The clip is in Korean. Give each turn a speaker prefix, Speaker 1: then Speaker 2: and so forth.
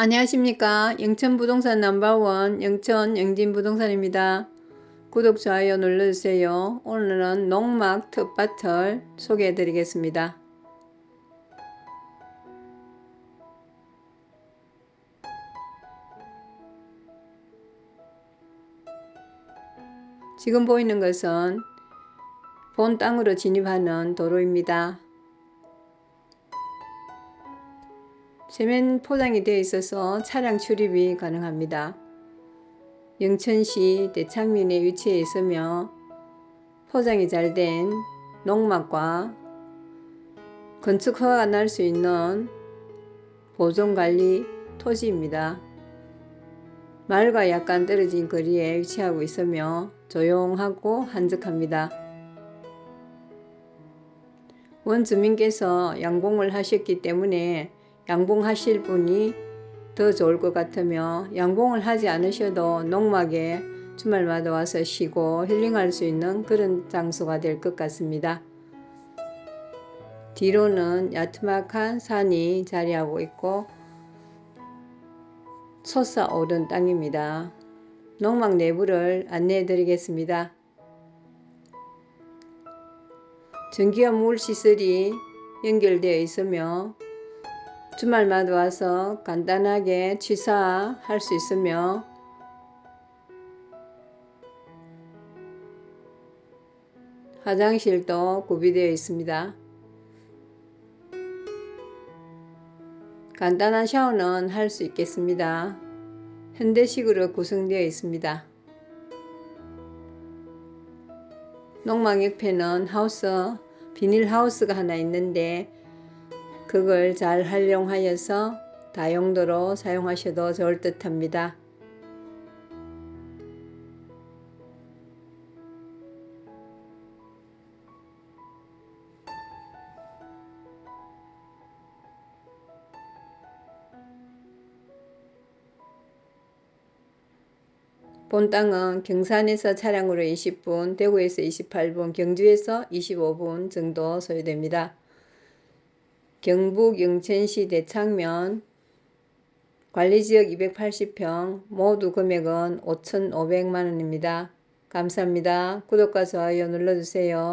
Speaker 1: 안녕하십니까. 영천부동산 넘버원 영천 영진부동산입니다. 구독, 좋아요 눌러주세요. 오늘은 농막 텃밭을 소개해 드리겠습니다. 지금 보이는 것은 본 땅으로 진입하는 도로입니다. 세면 포장이 되어 있어서 차량 출입이 가능합니다. 영천시 대창면에 위치해 있으며 포장이 잘 된 농막과 건축 허가가 날 수 있는 보존관리 토지입니다. 마을과 약간 떨어진 거리에 위치하고 있으며 조용하고 한적합니다. 원주민께서 양봉을 하셨기 때문에 양봉하실 분이 더 좋을 것 같으며 양봉을 하지 않으셔도 농막에 주말마다 와서 쉬고 힐링할 수 있는 그런 장소가 될 것 같습니다. 뒤로는 야트막한 산이 자리하고 있고 솟아오른 땅입니다. 농막 내부를 안내해 드리겠습니다. 전기와 물시설이 연결되어 있으며 주말마다 와서 간단하게 취사할 수 있으며 화장실도 구비되어 있습니다. 간단한 샤워는 할 수 있겠습니다. 현대식으로 구성되어 있습니다. 농막 옆에는 하우스, 비닐 하우스가 하나 있는데 그걸 잘 활용하여서 다용도로 사용하셔도 좋을 듯 합니다. 본 땅은 경산에서 차량으로 20분, 대구에서 28분, 경주에서 25분 정도 소요됩니다. 경북 영천시 대창면 관리지역 280평 모두 금액은 5,500만원입니다. 감사합니다. 구독과 좋아요 눌러주세요.